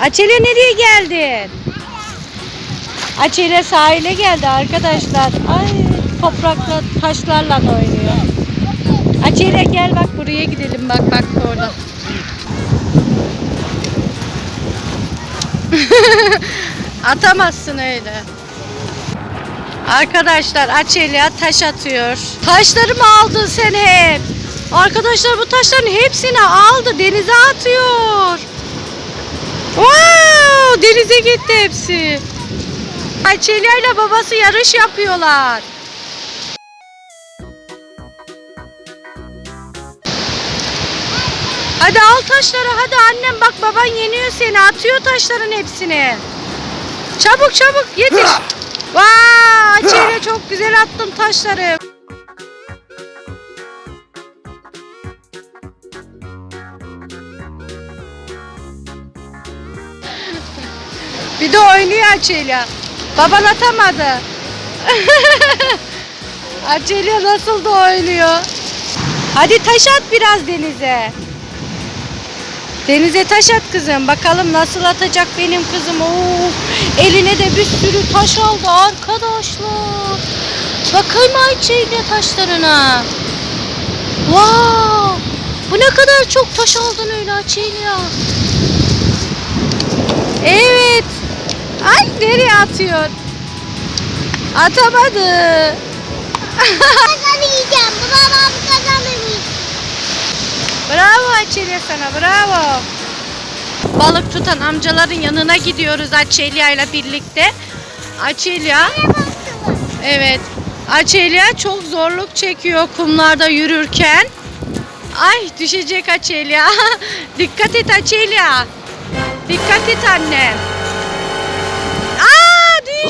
Açele nereye geldin? Açele sahile geldi arkadaşlar. Ay toprakla taşlarla oynuyor. Açele gel bak buraya gidelim bak bak orada. Atamazsın öyle. Arkadaşlar Açelya taş atıyor. Taşları mı aldın sen hep? Arkadaşlar bu taşların hepsini aldı denize atıyor. Wow, denize gitti hepsi. Açelya ile babası yarış yapıyorlar. Hadi al taşları hadi annem bak baban yeniyor seni atıyor taşların hepsini. Çabuk çabuk yetiş. Vay Açelya çok güzel attın taşları. Bir de oynuyor Açelya. Baban atamadı. Açelya nasıl da oynuyor. Hadi taş at biraz denize. Denize taş at kızım. Bakalım nasıl atacak benim kızım. Oo, eline de bir sürü taş aldı arkadaşlar. Bakayım Ayça'yla taşlarına. Wow! Bu ne kadar çok taş aldın öyle Ayça'yla. Evet. Ay nereye atıyor? Atamadı. Kazanacağım. Babam kazanamayacak. Bravo Açelya sana bravo. Balık tutan amcaların yanına gidiyoruz Açelya ile birlikte. Açelya evet. Açelya çok zorluk çekiyor kumlarda yürürken. Ay düşecek Açelya. Dikkat et Açelya. Dikkat et annem.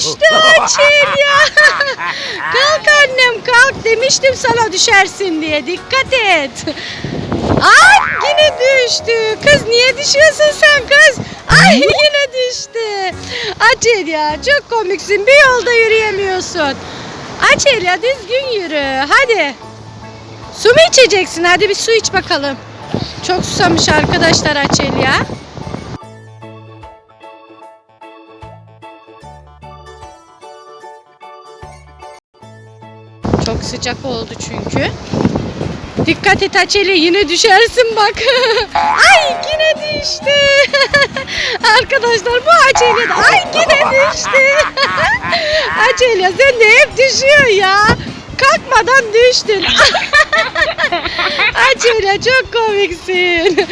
Aa düştü Açelya. kalk annem kalk demiştim sana düşersin diye. Dikkat et. Ay yine düştü. Kız niye düşüyorsun sen kız? Ay yine düştü. Acel ya çok komiksin. Bir yolda yürüyemiyorsun. Acel ya düzgün yürü. Hadi. Su mu içeceksin? Hadi bir su iç bakalım. Çok susamış arkadaşlar Acel ya. Sıcak oldu çünkü. Dikkat et Açeli yine düşersin bak. Ay yine düştü. Arkadaşlar bu Açeli de ay yine düştü. Açeli sen de hep düşüyor ya. Kalkmadan düştün. Açeli çok komiksin.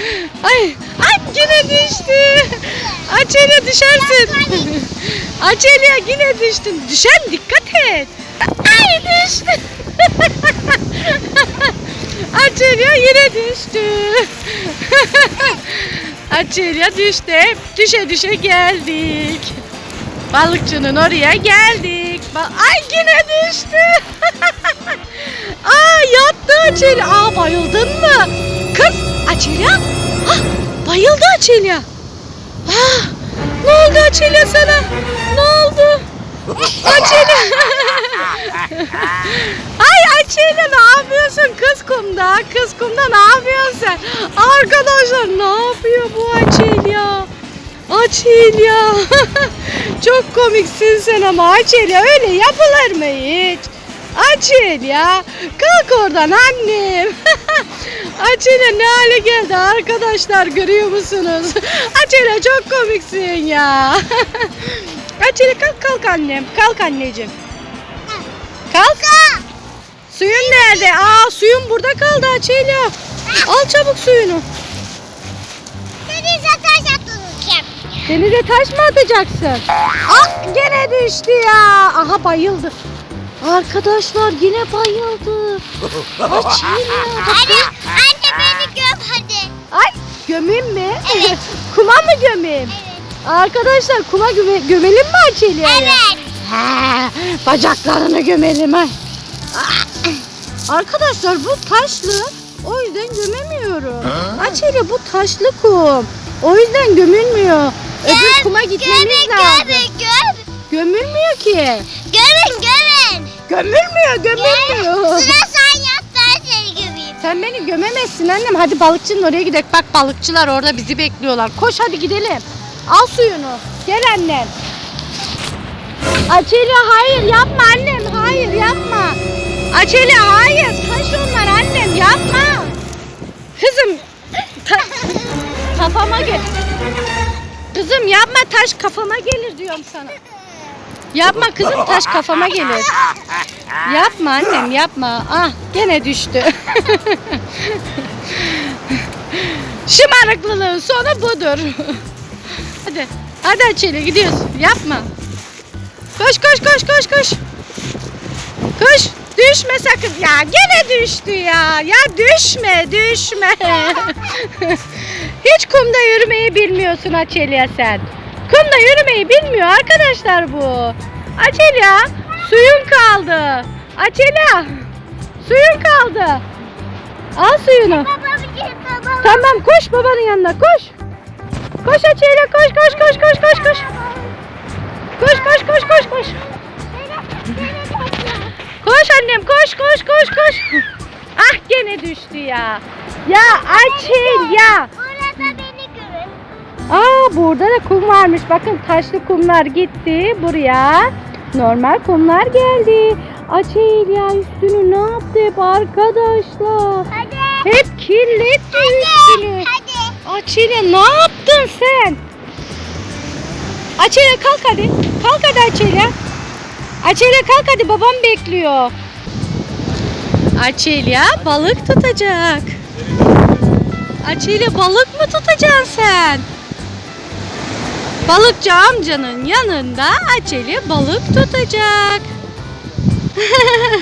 Ay ay yine düştü. Açeli düşersin. Açeli yine düştün. Düşen dikkat et. Ay düştü. Açelya yine düştü. Açelya düştü. Düşe düşe geldik. Balıkçının oraya geldik. Ba- Ay yine düştü. Aa yattı Açelya. Aa bayıldın mı? Kız Açelya. Ah, bayıldı Açelya. Ah, ne oldu Açelya sana? Ne oldu? Açelya. Ay Açelya ne yapıyorsun kız kumda? Kız kumda ne yapıyorsun? Arkadaşlar ne yapıyor bu Açelya? Açelya. Çok komiksin sen ama Açelya öyle yapılır mı hiç? Açelya kalk oradan annem. Açelya ne hale geldi arkadaşlar görüyor musunuz? Açelya çok komiksin ya. Açelya kalk kalk annem. Kalk anneciğim. Kalk. Suyun nerede? Aa suyun burada kaldı Açelya. Al çabuk suyunu. Denize taş atılacağım. Denize taş mı atacaksın? Ah gene düştü ya. Aha bayıldı. Arkadaşlar yine bayıldı. Açelya. Anne, anne beni göm hadi. Ay gömeyim mi? Evet. Kuma mı gömeyim? Evet. Arkadaşlar kuma göme gömelim mi Açelya'ya? Evet. Ha, bacaklarını gömelim ay. Arkadaşlar bu taşlı. O yüzden gömemiyorum. Açelya bu taşlı kum. O yüzden gömülmüyor. Öbür kuma gitmemiz Gömün, lazım. gömün, göm. Gömülmüyor ki. Gömün, gömün. Gömülmüyor, gömülmüyor. Sıra sen yap ben seni gömeyim. Sen beni gömemezsin annem. Hadi balıkçının oraya gidelim. Bak balıkçılar orada bizi bekliyorlar. Koş hadi gidelim. Al suyunu. Gel annem. Açeli hayır yapma annem. Hayır yapma. Açeli hayır. Taş onlar annem yapma. Kızım ta- kafama gel. Kızım yapma taş kafama gelir diyorum sana. Yapma kızım taş kafama gelir. Yapma annem yapma. Ah gene düştü. Şımarıklılığın sonu budur. hadi. Hadi Açeli gidiyoruz. Yapma. Koş koş koş koş koş. Koş. Düşme sakın. Ya gene düştü ya. Ya düşme düşme. Hiç kumda yürümeyi bilmiyorsun Açelya sen. Kumda yürümeyi bilmiyor arkadaşlar bu. Açelya suyun kaldı. Açelya suyun kaldı. Al suyunu. Tamam koş babanın yanına koş. Koş Açelya koş koş koş koş koş koş. Koş koş koş koş koş. Koş annem koş koş koş koş. Ah gene düştü ya. Ya Açelya. Orada beni görün. Aa burada da kum varmış. Bakın taşlı kumlar gitti buraya. Normal kumlar geldi. Açelya üstünü ne yaptı hep arkadaşlar? Hadi. Hep kirletti üstünü. Hadi. Açelya ne yaptın sen? Açelya kalk hadi. Kalk hadi Açelya. Açelya kalk hadi babam bekliyor. Açelya balık tutacak. Açelya balık mı tutacaksın sen? Balıkçı amcanın yanında Açelya balık tutacak.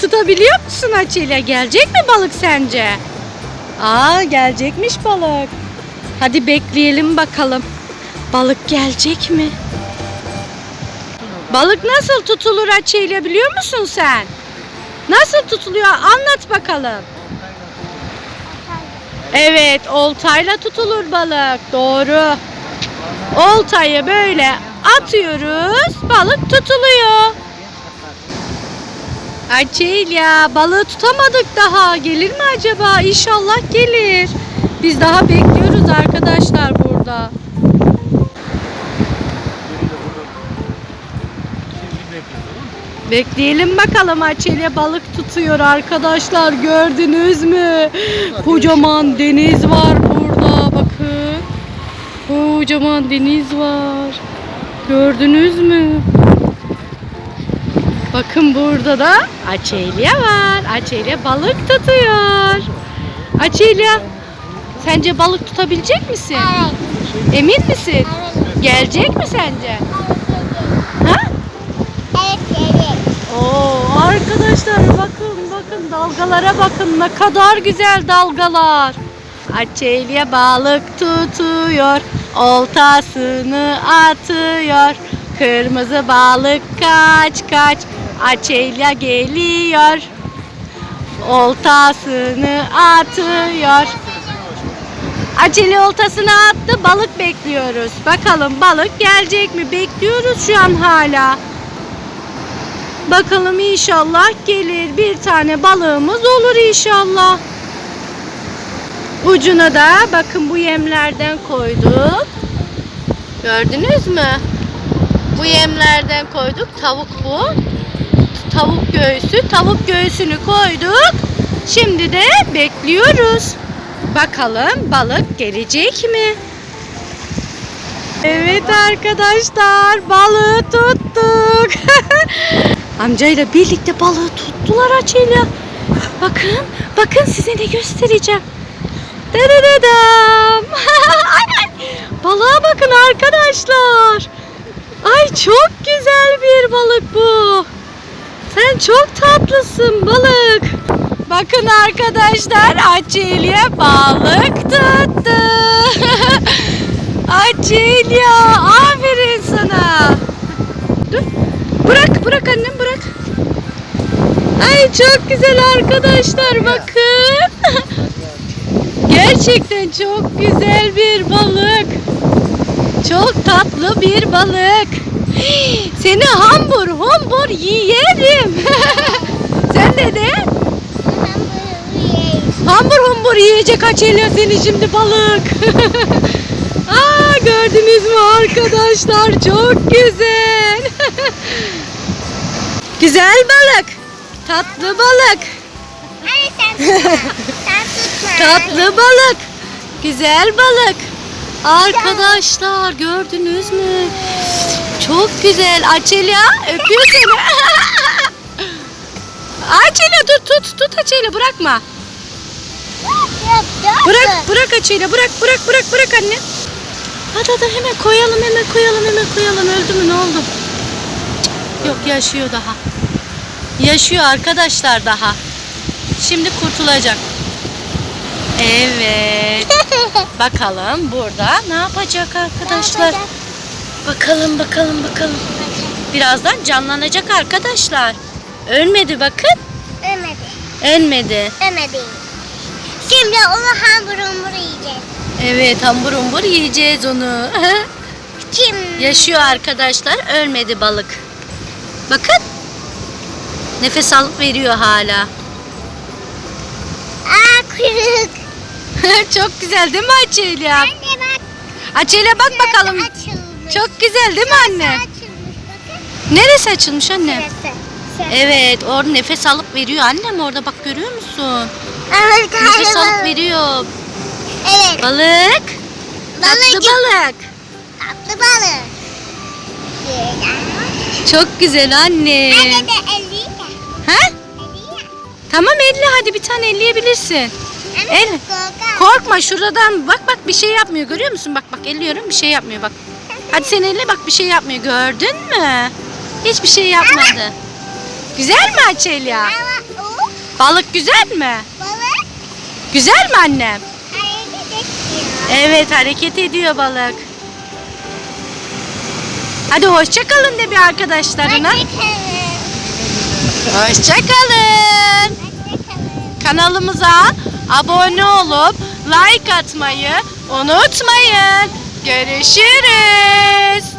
Tutabiliyor musun Açelya? Gelecek mi balık sence? Aa gelecekmiş balık. Hadi bekleyelim bakalım. Balık gelecek mi? Balık nasıl tutulur Açelya biliyor musun sen? Nasıl tutuluyor? Anlat bakalım. Evet, oltayla tutulur balık. Doğru. Oltayı böyle atıyoruz, balık tutuluyor. Açelya, balığı tutamadık daha. Gelir mi acaba? İnşallah gelir. Biz daha bekliyoruz arkadaşlar burada. Bekleyelim bakalım Açelya balık tutuyor arkadaşlar gördünüz mü? Kocaman deniz var burada bakın. Kocaman deniz var. Gördünüz mü? Bakın burada da Açelya var. Açelya balık tutuyor. Açelya sence balık tutabilecek misin? Evet. Emin misin? Evet. Gelecek mi sence? Ha? Evet. Evet. Oo arkadaşlar bakın bakın dalgalara bakın ne kadar güzel dalgalar. Açelya balık tutuyor, oltasını atıyor. Kırmızı balık kaç kaç, Açelya geliyor. Oltasını atıyor. Acele oltasını attı balık bekliyoruz. Bakalım balık gelecek mi? Bekliyoruz şu an hala. Bakalım inşallah gelir. Bir tane balığımız olur inşallah. Ucuna da bakın bu yemlerden koyduk. Gördünüz mü? Bu yemlerden koyduk. Tavuk bu. Tavuk göğsü. Tavuk göğsünü koyduk. Şimdi de bekliyoruz. Bakalım balık gelecek mi? Evet arkadaşlar balığı tuttuk. Amcayla birlikte balığı tuttular Açelya. Bakın, bakın size ne göstereceğim. Dadadadam. Ay, ay. Balığa bakın arkadaşlar. Ay çok güzel bir balık bu. Sen çok tatlısın balık. Bakın arkadaşlar Açelya balık tuttu. Açelya aferin sana. Dur. Bırak bırak annem bırak. Ay çok güzel arkadaşlar bakın. Gerçekten çok güzel bir balık. Çok tatlı bir balık. Seni hambur hambur yiyelim. Sen de de. Hambur humbur yiyecek Açelya seni şimdi balık. Aa, gördünüz mü arkadaşlar çok güzel. güzel balık. Tatlı balık. Anne sen tutma. sen tutma. Tatlı balık. Güzel balık. Arkadaşlar gördünüz mü? Çok güzel. Açelya öpüyor seni. Açelya tut tut tut Açelya bırakma. Bırak bırak Açelya bırak bırak bırak bırak anne. Hadi hadi hemen koyalım hemen koyalım hemen koyalım. Öldü mü ne oldu? Yok yaşıyor daha. Yaşıyor arkadaşlar daha. Şimdi kurtulacak. Evet. Bakalım burada ne yapacak arkadaşlar? Bakalım bakalım bakalım. Birazdan canlanacak arkadaşlar. Ölmedi bakın. Ölmedi. Ölmedi. Ölmedi. Şimdi onu hambur humbur yiyeceğiz. Evet hambur humbur yiyeceğiz onu. Şimdi. Yaşıyor arkadaşlar. Ölmedi balık. Bakın. Nefes alıp veriyor hala. Aa kuyruk. Çok güzel değil mi Açelya? Anne bak. Açelya bak bakalım. Açılmış. Çok güzel değil mi anne? Neresi açılmış anne? Evet orada nefes alıp veriyor annem orada bak görüyor musun? Evet, Nefes alıp balık. veriyor. Evet. Balık. Tatlı Balık. balık. Tatlı balık. Çok güzel anne. Anne de elliye. Ha? Elliye. Tamam elle hadi bir tane elleyebilirsin. El. Korkma şuradan bak bak bir şey yapmıyor görüyor musun? Bak bak elliyorum bir şey yapmıyor bak. Hadi sen elle bak bir şey yapmıyor gördün mü? Hiçbir şey yapmadı. Güzel mi Açelya? Balık güzel mi? balık Güzel mi annem? hareket ediyor. Evet hareket ediyor balık. Hadi hoşça kalın de bir arkadaşlarına. Hoşça kalın. Hoşçakalın. Kanalımıza abone olup like atmayı unutmayın. Görüşürüz.